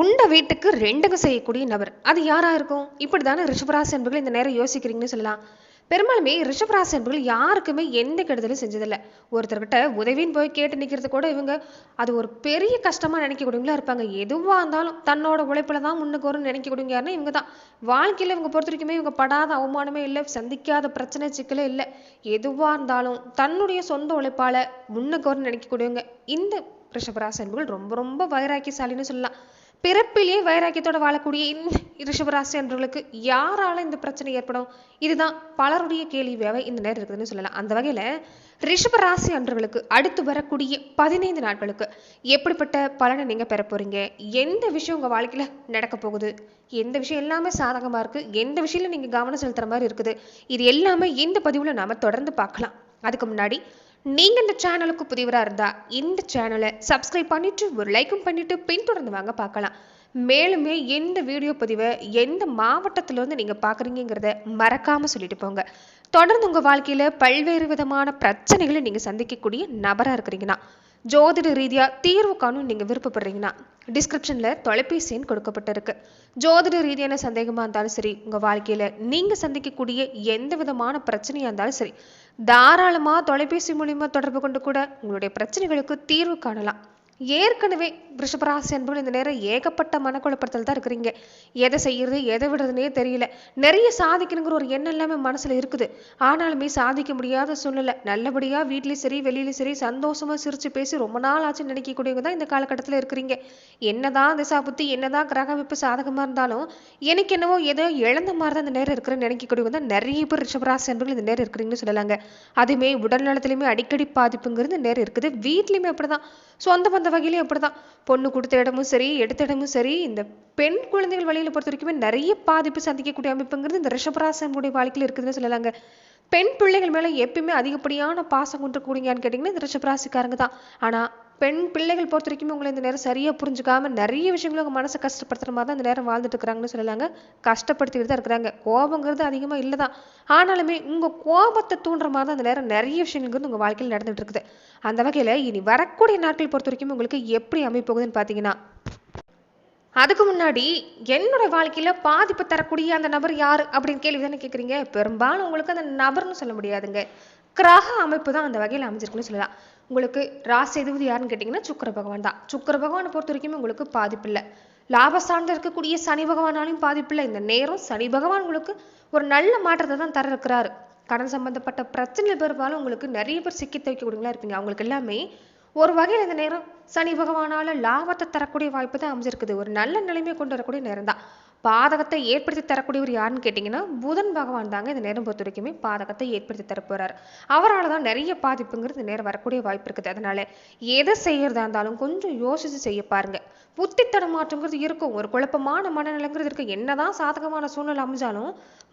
உண்ட வீட்டுக்கு ரெண்டுங்க செய்யக்கூடிய நபர். அது யாரா இருக்கும்? இப்படி தானே ரிஷபராசி என்பர்கள் இந்த நேரம் யோசிக்கிறீங்கன்னு சொல்லலாம். பெரும்பாலுமே ரிஷபராசி என்பர்கள் யாருக்குமே எந்த கெடுதலும் செஞ்சதில்லை. ஒருத்தர்கிட்ட உதவின்னு போய் கேட்டு நிற்கிறது கூட இவங்க அது ஒரு பெரிய கஷ்டமா நினைக்கக்கூடியவங்களா இருப்பாங்க. எதுவாக இருந்தாலும் தன்னோட உழைப்புல தான் முன்னுக்கு வரும்னு நினைக்கக்கூடியவங்க யாருன்னா இவங்க தான். வாழ்க்கையில் இவங்க பொறுத்த வரைக்குமே இவங்க படாத அவமானமே இல்லை சந்திக்காத பிரச்சனை சிக்கலே இல்லை. எதுவாக இருந்தாலும் தன்னுடைய சொந்த உழைப்பால் முன்னுக்கு வரும்னு நினைக்கக்கூடியவங்க இந்த ரிஷபராசி என்பர்கள் ரொம்ப ரொம்ப வைராக்கியசாலின்னு சொல்லலாம். பிறப்பிலேயே வைராக்கியத்தோட வாழக்கூடிய இந்த ரிஷபராசி என்பவர்களுக்கு யாரால இந்த பிரச்சனை ஏற்படும்? இதுதான் பலருடைய கேள்வியாக இந்த நேரம் இருக்குதுன்னு சொல்லலாம். அந்த வகையில ரிஷபராசி அன்றவர்களுக்கு அடுத்து வரக்கூடிய பதினைந்து நாட்களுக்கு எப்படிப்பட்ட பலனை நீங்க பெற போகிறீங்க எந்த விஷயம் உங்க வாழ்க்கையில நடக்க போகுது? எந்த விஷயம் எல்லாமே சாதகமா இருக்கு? எந்த விஷயத்தில் நீங்க கவனம் செலுத்துற மாதிரி இருக்குது? இது எல்லாமே இந்த பதிவில் நாம தொடர்ந்து பார்க்கலாம். அதுக்கு முன்னாடி நீங்க இந்த சேனலுக்கு புதியவராக இருந்தா இந்த சேனலை சப்ஸ்கிரைப் பண்ணிட்டு ஒரு லைக்கும் பண்ணிட்டு பின்தொடர்ந்து வாங்க பார்க்கலாம். மேலுமே எந்த வீடியோ பதிவை எந்த மாவட்டத்திலேருந்து இருந்து பார்க்குறீங்கிறத மறக்காமல் சொல்லிட்டு போங்க. தொடர்ந்து உங்கள் வாழ்க்கையில் பல்வேறு விதமான பிரச்சனைகளை நீங்கள் சந்திக்கக்கூடிய நபராக இருக்கிறீங்கன்னா ஜோதிட ரீதியாக தீர்வு காணும் நீங்கள் விருப்பப்படுறீங்கன்னா டிஸ்கிரிப்ஷன்ல தொலைபேசி எண் கொடுக்கப்பட்டிருக்கு. ஜோதிட ரீதியான சந்தேகமா இருந்தாலும் சரி உங்க வாழ்க்கையில நீங்க சந்திக்கக்கூடிய எந்த விதமான பிரச்சனையா இருந்தாலும் சரி தாராளமா தொலைபேசி மூலிமா தொடர்பு கொண்டு கூட உங்களுடைய பிரச்சனைகளுக்கு தீர்வு காணலாம். ஏற்கனவே ரிஷபராசி என்பது இந்த நேரம் ஏகப்பட்ட மனக்குழப்பத்தில் தான் இருக்கிறீங்க. எதை செய்யறது எதை விடுறதுனே தெரியல. நிறைய சாதிக்கணுங்கிற ஒரு எண்ணம் எல்லாமே மனசுல இருக்குது. ஆனாலுமே சாதிக்க முடியாத சூழ்நிலை. நல்லபடியா வீட்லயும் சரி வெளியிலயும் சரி சந்தோஷமா சிரிச்சு பேசி ரொம்ப நாள் ஆச்சு நினைக்கக்கூடியவங்க தான் இந்த காலகட்டத்தில் இருக்கிறீங்க. என்னதான் திசா புத்தி என்னதான் கிரக வைப்பு சாதகமா இருந்தாலும் எனக்கு என்னவோ ஏதோ இழந்த மாதிரி தான் இந்த நேரம் இருக்கிறேன்னு நினைக்கக்கூடியவங்க தான் நிறைய பேர் ரிஷபராசி என்பர்கள் இந்த நேரம் இருக்கிறீங்கன்னு சொல்லலாங்க. அதுமே உடல் நலத்திலுமே அடிக்கடி பாதிப்புங்கிறது இந்த நேரம் இருக்குது. வீட்லயுமே அப்படிதான். சொந்த பந்த வகையிலையும் அப்படிதான். பொண்ணு கொடுத்த இடமும் சரி எடுத்த இடமும் சரி இந்த பெண் குழந்தைகள் வழியில பொறுத்த வரைக்குமே நிறைய பாதிப்பு சந்திக்கக்கூடிய அமைப்புங்கிறது இந்த ரிஷபராசனுடைய வாழ்க்கையில் இருக்குதுன்னு சொல்லலாங்க. பெண் பிள்ளைகள் மேல எப்பயுமே அதிகப்படியான பாசம் கொண்டு கூடிங்கன்னு கேட்டிங்கன்னா இந்த ரிஷபராசிக்காரங்க தான். ஆனா பெண் பிள்ளைகள் பொறுத்த வரைக்கும் உங்களை இந்த நேரம் சரியா புரிஞ்சுக்காம நிறைய விஷயங்களும் உங்க மனசை கஷ்டப்படுத்துற மாதிரி தான் இந்த நேரம் வாழ்ந்துட்டு இருக்கிறாங்கன்னு சொல்லலாங்க. கஷ்டப்படுத்திக்கிட்டு தான் இருக்கிறாங்க. கோபங்கிறது அதிகமா இல்லதான் ஆனாலுமே உங்க கோபத்தை தூண்டுற மாதிரி தான் இந்த நேரம் நிறைய விஷயங்கள் உங்க வாழ்க்கையில் நடந்துட்டு இருக்குது. அந்த வகையில இனி வரக்கூடிய நாட்கள் பொறுத்த வரைக்கும் உங்களுக்கு எப்படி அமைப்போகுதுன்னு பாத்தீங்கன்னா அதுக்கு முன்னாடி என்னோட வாழ்க்கையில பாதிப்பு தரக்கூடிய அந்த நபர் யாரு அப்படின்னு கேள்வி தானே கேட்குறீங்க பெரும்பாலும் உங்களுக்கு அந்த நபர்னு சொல்ல முடியாதுங்க. கிரக அமைப்பு தான் அந்த வகையில் அமைஞ்சிருக்குன்னு சொல்லலாம். உங்களுக்கு ராசி எதுவது யாருன்னு கேட்டிங்கன்னா சுக்கர பகவான் தான். சுக்கர பகவானை பொறுத்த வரைக்கும் உங்களுக்கு பாதிப்பு இல்லை லாபஸ்தானத்தில் இருக்கக்கூடிய சனி பகவானாலையும் பாதிப்பு இல்லை இந்த நேரம் சனி பகவான் உங்களுக்கு ஒரு நல்ல மாற்றத்தை தான் தர இருக்கிறாரு கடன் சம்பந்தப்பட்ட பிரச்சனை பெரும்பாலும் உங்களுக்கு நிறைய பேர் சிக்கி தவிக்கக்கூடியவங்களா இருப்பீங்க. அவங்களுக்கு எல்லாமே ஒரு வகையில் இந்த நேரம் சனி பகவானால லாபத்தை தரக்கூடிய வாய்ப்பு தான் அமைஞ்சிருக்குது. ஒரு நல்ல நிலைமையை கொண்டு வரக்கூடிய நேரம் தான். பாதகத்தை ஏற்படுத்தி தரக்கூடியவர் யாருன்னு கேட்டிங்கன்னா புதன் பகவான் தாங்க இந்த நேரம் பொறுத்த வரைக்குமே பாதகத்தை ஏற்படுத்தி தரப்போறாரு அவரால் தான் நிறைய பாதிப்புங்கிறது இந்த நேரம் வரக்கூடிய வாய்ப்பு இருக்குது. அதனால எதை செய்யறதா இருந்தாலும் கொஞ்சம் யோசிச்சு செய்ய பாருங்க. புத்தி தடுமாற்றங்கிறது இருக்கும். ஒரு குழப்பமான மனநிலைங்கிறது இருக்கு என்னதான் சாதகமான சூழ்நிலை அமைஞ்சாலும்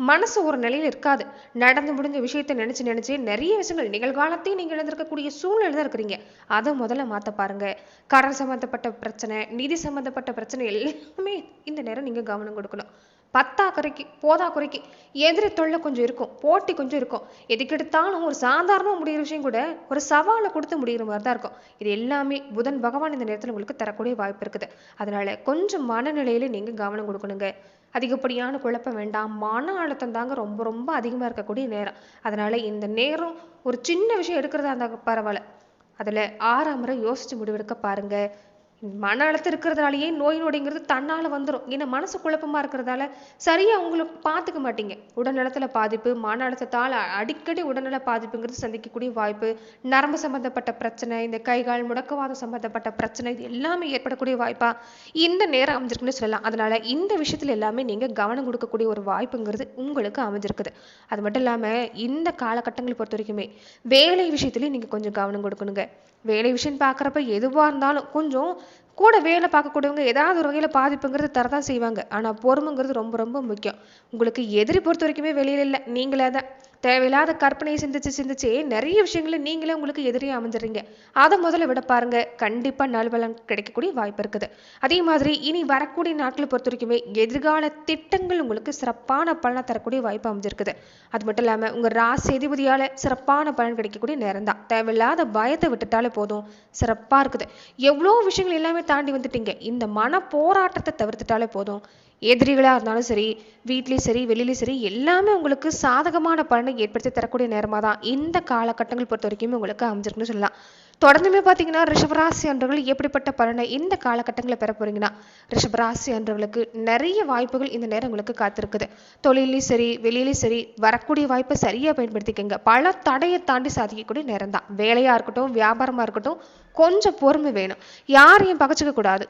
மனசு ஒரு நிலையில் இருக்காது. நடந்து முடிஞ்ச விஷயத்தை நினைச்சு நினைச்சு நிறைய விஷயங்கள் நிகழ்காலத்தையும் நீங்க இழந்திருக்கக்கூடிய சூழ்நிலை தான் இருக்கிறீங்க. அதை முதல்ல மாத்த பாருங்க. கடன் சம்பந்தப்பட்ட பிரச்சனை நிதி சம்பந்தப்பட்ட பிரச்சனை எல்லாமே இந்த நேரம் நீங்க கவனம் கொடுக்கணும். பத்தாக்குறைக்கு போதாக்குறைக்கு போதா குறைக்கு எதிரி தொல்லை கொஞ்சம் இருக்கும் போட்டி கொஞ்சம் இருக்கும். எதுக்கெடுத்தாலும் ஒரு சாதாரண முடிகிற விஷயம் கூட ஒரு சவாலை கொடுத்து முடிகிற மாதிரி தான் இருக்கும். இது எல்லாமே புதன் பகவான் இந்த நேரத்தில் உங்களுக்கு தரக்கூடிய வாய்ப்பு இருக்குது. அதனால கொஞ்சம் மனநிலையில நீங்க கவனம் கொடுக்கணுங்க. அதிகப்படியான குழப்பம் வேண்டாம். மன அழுத்தம் தாங்க ரொம்ப ரொம்ப அதிகமாக இருக்கக்கூடிய நேரம். அதனால இந்த நேரம் ஒரு சின்ன விஷயம் எடுக்கிறதா இருந்தால் பரவாயில்ல. அதில் ஆறாம் முறை யோசிச்சு முடிவெடுக்க பாருங்க. மன அழுத்தம் இருக்கிறதுனாலயே நோய் நொடிங்கிறது தன்னால வந்துடும் ஏன்னா மனசு குழப்பமா இருக்கிறதால சரியா உங்களுக்கு பார்த்துக்க மாட்டீங்க. உடல்நலத்துல பாதிப்பு மன அழுத்தத்தால் அடிக்கடி உடல்நல பாதிப்புங்கிறது சந்திக்கக்கூடிய வாய்ப்பு நரம்பு சம்பந்தப்பட்ட பிரச்சனை இந்த கை கால் முடக்கவாதம் சம்பந்தப்பட்ட பிரச்சனை இது எல்லாமே ஏற்படக்கூடிய வாய்ப்பா இந்த நேரம் அமைஞ்சிருக்குன்னு சொல்லலாம். அதனால இந்த விஷயத்துல எல்லாமே நீங்க கவனம் கொடுக்கக்கூடிய ஒரு வாய்ப்புங்கிறது உங்களுக்கு அமைஞ்சிருக்குது. அது மட்டும் இல்லாம இந்த காலகட்டங்களை பொறுத்த வரைக்குமே வேலை விஷயத்துலயும் நீங்க கொஞ்சம் கவனம் கொடுக்கணுங்க. வேலை விஷயம் பார்க்குறப்ப எதுவா இருந்தாலும் கொஞ்சம் கூட வேலை பார்க்கக்கூடியவங்க ஏதாவது ஒரு வகையில் பாதிப்புங்கிறது தரதான் செய்வாங்க. ஆனா பொறுமைங்கிறது ரொம்ப ரொம்ப முக்கியம். உங்களுக்கு எதிரி பொறுத்த வரைக்குமே வெளியில இல்லை. நீங்களே தான் தேவையில்லாத கற்பனையை சிந்திச்சு சிந்திச்சு நிறைய விஷயங்களை நீங்களே உங்களுக்கு எதிரியே அமைஞ்சிடுறீங்க. அதை முதல்ல விட பாருங்க. கண்டிப்பா நல்பலன் கிடைக்கக்கூடிய வாய்ப்பு இருக்குது. அதே மாதிரி இனி வரக்கூடிய நாட்களை பொறுத்த வரைக்குமே எதிர்கால திட்டங்கள் உங்களுக்கு சிறப்பான பலனை தரக்கூடிய வாய்ப்பு அமைஞ்சிருக்குது. அது மட்டும் இல்லாம உங்க ராசி எதிபதியால சிறப்பான பலன் கிடைக்கக்கூடிய நேரம் தான் தேவையில்லாத பயத்தை விட்டுட்டாலே போதும். சிறப்பா இருக்குது. எவ்வளோ விஷயங்கள் எல்லாமே தாண்டி வந்துட்டீங்க. இந்த மன போராட்டத்தை தவிர்த்துட்டாலே போதும். எதிரிகளாக இருந்தாலும் சரி வீட்லேயும் சரி வெளியிலையும் சரி எல்லாமே உங்களுக்கு சாதகமான பலனை ஏற்படுத்தி தரக்கூடிய நேரமாக தான் இந்த காலகட்டங்கள் பொறுத்த வரைக்கும் உங்களுக்கு அமைஞ்சிருக்குன்னு சொல்லலாம். தொடர்ந்துமே பார்த்தீங்கன்னா ரிஷபராசி அன்றவர்கள் எப்படிப்பட்ட பலனை இந்த காலகட்டங்களை பெற போறீங்கன்னா ரிஷபராசி அன்றவர்களுக்கு நிறைய வாய்ப்புகள் இந்த நேரம் உங்களுக்கு காத்திருக்குது. தொழிலையும் சரி வெளியிலையும் சரி வரக்கூடிய வாய்ப்பை சரியாக பயன்படுத்திக்கங்க. பல தடையை தாண்டி சாதிக்கக்கூடிய நேரம் தான். வேலையாக இருக்கட்டும் வியாபாரமாக இருக்கட்டும் கொஞ்சம் பொறுமை வேணும். யாரையும் பகச்சிக்க கூடாது.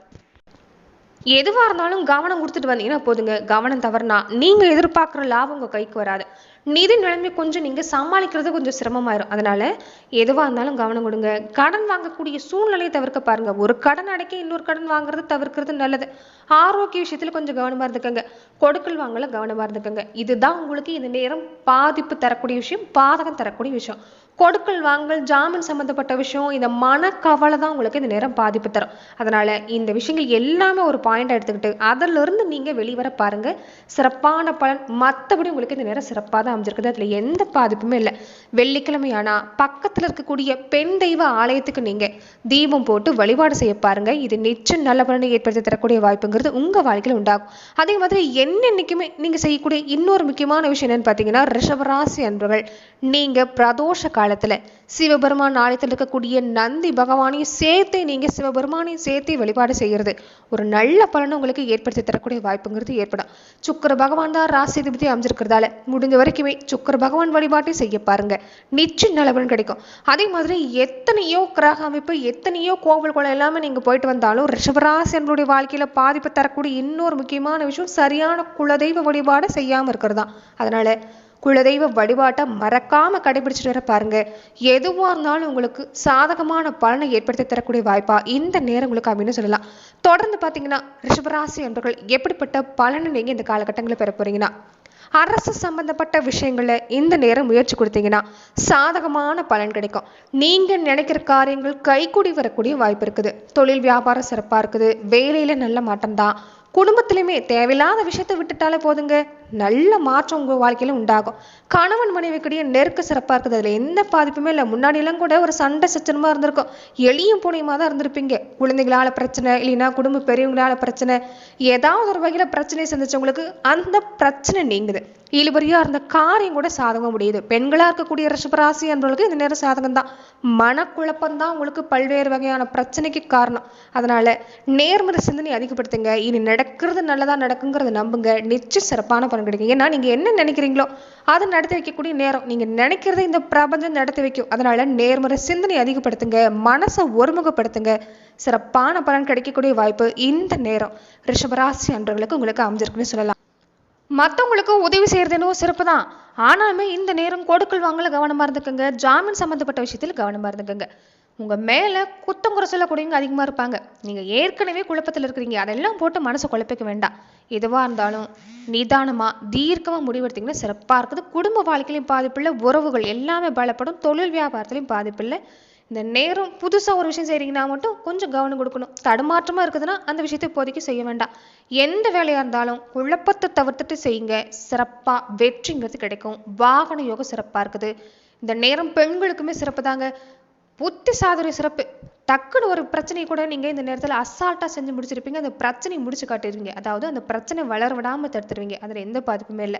எதுவாக இருந்தாலும் கவனம் கொடுத்துட்டு வந்தீங்கன்னா போதுங்க. கவனம் தவறுனா நீங்கள் எதிர்பார்க்குற லாபம் உங்கள் கைக்கு வராது. நிதி நிலைமை கொஞ்சம் நீங்கள் சமாளிக்கிறது கொஞ்சம் சிரமமாயிரும். அதனால எதுவாக இருந்தாலும் கவனம் கொடுங்க. கடன் வாங்கக்கூடிய சூழ்நிலையை தவிர்க்க பாருங்க. ஒரு கடன் அடைக்க இன்னொரு கடன் வாங்குறது தவிர்க்கிறது நல்லது. ஆரோக்கிய விஷயத்தில் கொஞ்சம் கவனமாக இருந்துக்கோங்க. கொடுக்கல் வாங்கல கவனமாக இருந்துக்கோங்க. இதுதான் உங்களுக்கு இந்த நேரம் பாதிப்பு தரக்கூடிய விஷயம் பாதகம் தரக்கூடிய விஷயம். கொடுக்கல் வாங்கல் ஜாமீன் சம்மந்தப்பட்ட விஷயம் இந்த மனக்கவலை தான் உங்களுக்கு இந்த நேரம் பாதிப்பு தரும். அதனால் இந்த விஷயங்கள் எல்லாமே ஒரு பாயிண்ட் எடுத்துக்கிட்டு அதிலிருந்து நீங்கள் வெளிவர பாருங்க. சிறப்பான பலன் மற்றபடி உங்களுக்கு இந்த நேரம் சிறப்பாக தான் அமைஞ்சிருக்குது. அதில் எந்த பாதிப்புமே இல்லை. வெள்ளிக்கிழமை ஆனால் பக்கத்தில் இருக்கக்கூடிய பெண் தெய்வ ஆலயத்துக்கு நீங்கள் தீபம் போட்டு வழிபாடு செய்ய பாருங்கள் இது நிச்சயம் நல்ல பலனை ஏற்படுத்தி தரக்கூடிய வாய்ப்புங்க. அப்படிங்கிறது உங்கள் வாழ்க்கையில் உண்டாகும். அதே மாதிரி என்னென்னைக்குமே நீங்கள் செய்யக்கூடிய இன்னொரு முக்கியமான விஷயம் என்னன்னு பார்த்தீங்கன்னா ரிஷபராசி அன்பர்கள். நீங்க பிரதோஷ காலத்துல சிவபெருமான் ஆலயத்தில் இருக்கக்கூடிய நந்தி பகவானையும் சேர்த்தே நீங்கள் சிவபெருமானையும் சேர்த்தே வழிபாடு செய்யறது. ஒரு நல்ல பலனை உங்களுக்கு ஏற்படுத்தி தரக்கூடிய வாய்ப்புங்கிறது ஏற்படும். சுக்கர பகவான் தான் ராசிதிபதி அமைஞ்சிருக்கிறதால முடிஞ்ச வரைக்குமே சுக்கர பகவான் வழிபாட்டை செய்ய பாருங்க. நிச்சயம் நல்ல கிடைக்கும். அதே மாதிரி எத்தனையோ கிரக அமைப்பு எத்தனையோ கோவில் குளம் எல்லாமே நீங்க போயிட்டு வந்தாலும் ரிஷபராசி என்பளுடைய வாழ்க்கையில் பாதிப்பு தரக்கூடிய இன்னொரு முக்கியமான விஷயம் சரியான குலதெய்வ வழிபாடை செய்யாமல் இருக்கிறது. தான் அதனால குலதெய்வ வழிபாட்டை மறக்காம கடைபிடிச்சிட்டு வர பாருங்க. எதுவா இருந்தாலும் உங்களுக்கு சாதகமான பலனை ஏற்படுத்தி தரக்கூடிய வாய்ப்பா இந்த நேரம் உங்களுக்கு அப்படின்னு சொல்லலாம். தொடர்ந்து பாத்தீங்கன்னா ரிஷபராசி என்பர்கள் எப்படிப்பட்ட பலனை நீங்க இந்த காலகட்டங்களில் பெற போறீங்கன்னா அரசு சம்பந்தப்பட்ட விஷயங்களை இந்த நேரம் முயற்சி கொடுத்தீங்கன்னா சாதகமான பலன் கிடைக்கும். நீங்க நினைக்கிற காரியங்கள் கைகூடி வரக்கூடிய வாய்ப்பு இருக்குது. தொழில் வியாபாரம் சிறப்பா இருக்குது. வேலையில நல்ல மாற்றம் தான் குடும்பத்திலையுமே தேவையில்லாத விஷயத்தை விட்டுட்டாலே போதுங்க. நல்ல மாற்றம் உங்க வாழ்க்கையில உண்டாகும். கணவன் மனைவிக்கிடையே நெருக்க சிறப்பா இருக்குது. அதில் எந்த பாதிப்புமே இல்லை. முன்னாடி எல்லாம் கூட ஒரு சண்டை சச்சனமாக இருந்திருக்கும். எளியும் புனியமாக தான் இருந்திருப்பீங்க. குழந்தைகளால பிரச்சனை இல்லைன்னா குடும்ப பெரியவங்களால பிரச்சனை. ஏதாவது ஒரு வகையில பிரச்சனையை சந்திச்சவங்களுக்கு அந்த பிரச்சனை நீங்குது. இழுபறியாக இருந்த காரியம் கூட சாதகம் முடியுது. பெண்களா இருக்கக்கூடிய ரிஷபராசி என்பவர்களுக்கு இந்த நேரம் சாதகம் தான். மனக்குழப்பம் தான் உங்களுக்கு பல்வேறு வகையான பிரச்சனைக்கு காரணம். அதனால நேர்மறை சிந்தனை அதிகப்படுத்துங்க. இனி நடக்கிறது நல்லதா நடக்குங்கிறத நம்புங்க. நிச்சயம் சிறப்பான பலன் கிடைக்கும். ஏன்னா நீங்க என்ன நினைக்கிறீங்களோ அதை நடத்தி வைக்கக்கூடிய நேரம். நீங்க நினைக்கிறத இந்த பிரபஞ்சம் நடத்தி வைக்கும். அதனால நேர்முறை சிந்தனை அதிகப்படுத்துங்க. மனசை ஒருமுகப்படுத்துங்க. சிறப்பான பலன் கிடைக்கக்கூடிய வாய்ப்பு இந்த நேரம். ரிஷபராசி அன்றவர்களுக்கு உங்களுக்கு அமைஞ்சிருக்குன்னு சொல்லலாம். மற்றவங்களுக்கு உதவி செய்யறது என்னவோ சிறப்பு தான். ஆனாலுமே இந்த நேரம் கொடுக்கல் வாங்கல கவனமா இருந்துக்கங்க. ஜாமீன் சம்பந்தப்பட்ட விஷயத்தில் கவனமா இருந்துக்கங்க. உங்கள் மேலே குத்தம் குறை அதிகமாக இருப்பாங்க. நீங்கள் ஏற்கனவே குழப்பத்தில் இருக்கிறீங்க. அதெல்லாம் போட்டு மனசை குழப்பிக்க வேண்டாம். எதுவாக இருந்தாலும் நிதானமாக தீர்க்கமாக முடிவெடுத்தீங்கன்னா சிறப்பாக இருக்குது. குடும்ப வாழ்க்கையிலையும் பாதிப்பில்லை உறவுகள் எல்லாமே பலப்படும். தொழில் வியாபாரத்துலையும் பாதிப்பில்லை. இந்த நேரம் புதுசாக ஒரு விஷயம் செய்கிறீங்கன்னா மட்டும் கொஞ்சம் கவனம் கொடுக்கணும். தடுமாற்றமாக இருக்குதுன்னா அந்த விஷயத்தை இப்போதைக்கு செய்ய வேண்டாம். எந்த வேலையாக இருந்தாலும் குழப்பத்தை தவிர்த்துட்டு செய்யுங்க. சிறப்பாக வெற்றிங்கிறது கிடைக்கும். வாகன யோகம் சிறப்பாக இருக்குது. இந்த நேரம் பெண்களுக்குமே சிறப்பு தாங்க புத்தி சாதுரிய சிறப்பு. டக்குன்னு ஒரு பிரச்சனை கூட நீங்கள் இந்த நேரத்தில் அசால்ட்டாக செஞ்சு முடிச்சிருப்பீங்க. அந்த பிரச்சனையை முடிச்சு காட்டிடுவீங்க அதாவது அந்த பிரச்சனை வளர விடாமல் தடுத்துருவீங்க. அதில் எந்த பாதிப்புமே இல்லை.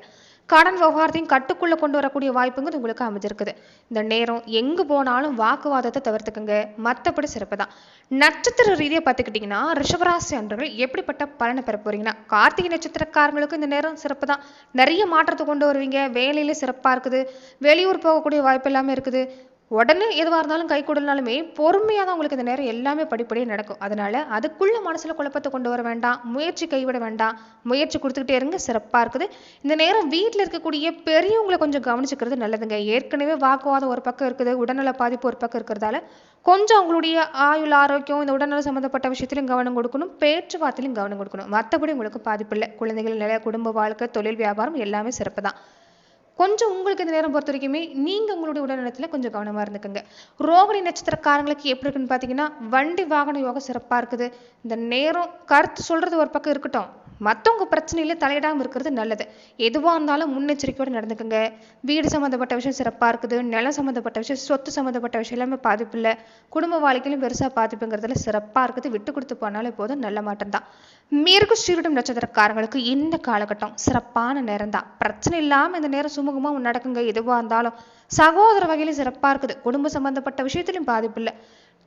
கடன் விவகாரத்தையும் கட்டுக்குள்ளே கொண்டு வரக்கூடிய வாய்ப்புங்கிறது உங்களுக்கு அமைஞ்சிருக்குது. இந்த நேரம் எங்கே போனாலும் வாக்குவாதத்தை தவிர்த்துக்குங்க. மற்றபடி சிறப்பு தான் நட்சத்திர ரீதியாக பார்த்துக்கிட்டிங்கன்னா ரிஷபராசி அன்றர்கள் எப்படிப்பட்ட பலனை பெற போகிறீங்கன்னா கார்த்திகை நட்சத்திரக்காரங்களுக்கு இந்த நேரம் சிறப்பு தான் நிறைய மாற்றத்தை கொண்டு வருவீங்க. வேலையில சிறப்பாக இருக்குது. வெளியூர் போகக்கூடிய வாய்ப்பு எல்லாமே இருக்குது. உடனே எதுவாக இருந்தாலும் கை கொடுனாலுமே பொறுமையாக தான் உங்களுக்கு இந்த நேரம் எல்லாமே படிப்படியாக நடக்கும். அதனால அதுக்குள்ள மனசில் குழப்பத்தை கொண்டு வர வேண்டாம். முயற்சி கைவிட வேண்டாம். முயற்சி கொடுத்துக்கிட்டே இருங்க. சிறப்பாக இருக்குது. இந்த நேரம் வீட்டில் இருக்கக்கூடிய பெரியவங்களை கொஞ்சம் கவனிச்சுக்கிறது நல்லதுங்க. ஏற்கனவே வாக்குவாதம் ஒரு பக்கம் இருக்குது. உடல்நல பாதிப்பு ஒரு பக்கம் இருக்கிறதால கொஞ்சம் அவங்களுடைய ஆயுள் ஆரோக்கியம் இந்த உடல்நல சம்மந்தப்பட்ட விஷயத்திலும் கவனம் கொடுக்கணும். பேச்சுவார்த்தையிலும் கவனம் கொடுக்கணும். மற்றபடி உங்களுக்கு பாதிப்பு இல்லை. குழந்தைகள் நிலை குடும்ப வாழ்க்கை தொழில் வியாபாரம் எல்லாமே சிறப்பு தான் கொஞ்சம் உங்களுக்கு இந்த நேரம் பொறுத்த வரைக்குமே நீங்கள் உங்களுடைய உடல்நலத்தில் கொஞ்சம் கவனமாக இருந்துக்கோங்க. ரோகிணி நட்சத்திரக்காரங்களுக்கு எப்படி இருக்குன்னு பார்த்தீங்கன்னா வண்டி வாகன யோகம் சிறப்பாக இருக்குது. இந்த நேரம் கருத்து சொல்கிறது ஒரு பக்கம் இருக்கட்டும். மற்றவங்க பிரச்சனையில் தலையிடாமல் இருக்கிறது நல்லது. எதுவாக இருந்தாலும் முன்னெச்சரிக்கையோடு நடந்துக்கோங்க. வீடு சம்மந்தப்பட்ட விஷயம் சிறப்பாக இருக்குது. நிலம் சம்மந்தப்பட்ட விஷயம் சொத்து சம்மந்தப்பட்ட விஷயம் எல்லாமே பாதிப்பு இல்லை குடும்ப வாழ்க்கையிலும் பெருசாக பாதிப்புங்கிறதுல சிறப்பாக இருக்குது. விட்டு கொடுத்து போனாலே போதும். நல்ல மாட்டம் தான். மேற்கு ஸ்ரீரிடம் நட்சத்திரக்காரங்களுக்கு இந்த காலகட்டம் சிறப்பான நேரம் தான். பிரச்சனை இல்லாமல் இந்த நேரம் சுமூகமாக நடக்குங்க. எதுவாக இருந்தாலும் சகோதர வகையிலும் சிறப்பாக இருக்குது. குடும்ப சம்மந்தப்பட்ட விஷயத்திலும் பாதிப்பு இல்லை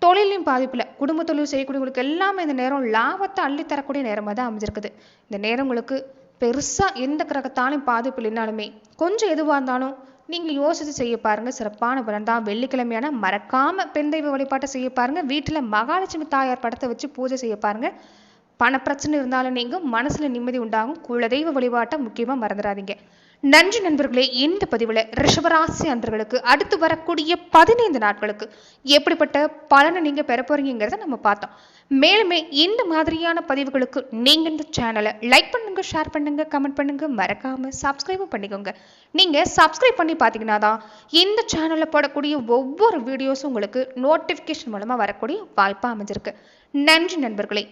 தொழிலையும் பாதிப்பில்லை குடும்ப தொழில் செய்யக்கூடியவங்களுக்கு எல்லாமே இந்த நேரம் லாபத்தை அள்ளித்தரக்கூடிய நேரமாக தான் அமைஞ்சிருக்குது. இந்த நேரம் உங்களுக்கு பெருசாக எந்த கிரகத்தாலும் பாதிப்பு இல்லைனாலுமே கொஞ்சம் எதுவாக இருந்தாலும் நீங்கள் யோசித்து செய்ய பாருங்கள் சிறப்பான பலன் தான். வெள்ளிக்கிழமையான மறக்காம பெண் தெய்வ வழிபாட்டை செய்ய பாருங்கள் வீட்டில் மகாலட்சுமி தாயார் படத்தை வச்சு பூஜை செய்ய பாருங்க. பணப்பிரச்சனை இருந்தாலும் நீங்கள் மனசில் நிம்மதி உண்டாகும். குலதெய்வ வழிபாட்டை முக்கியமாக மறந்துடாதீங்க. நன்றி நண்பர்களே இந்த பதிவில் ரிஷபராசி அன்பர்களுக்கு அடுத்து வரக்கூடிய பதினைந்து நாட்களுக்கு எப்படிப்பட்ட பலனை நீங்கள் பெற போறீங்கிறத நம்ம பார்த்தோம். மேலுமே இந்த மாதிரியான பதிவுகளுக்கு நீங்கள் இந்த சேனலை லைக் பண்ணுங்க ஷேர் பண்ணுங்க கமெண்ட் பண்ணுங்க மறக்காம சப்ஸ்கிரைபும் பண்ணிக்கோங்க. நீங்கள் சப்ஸ்கிரைப் பண்ணி பார்த்தீங்கன்னா தான் இந்த சேனலில் போடக்கூடிய ஒவ்வொரு வீடியோஸும் உங்களுக்கு நோட்டிஃபிகேஷன் மூலமாக வரக்கூடிய வாய்ப்பாக அமைஞ்சிருக்கு. நன்றி நண்பர்களே.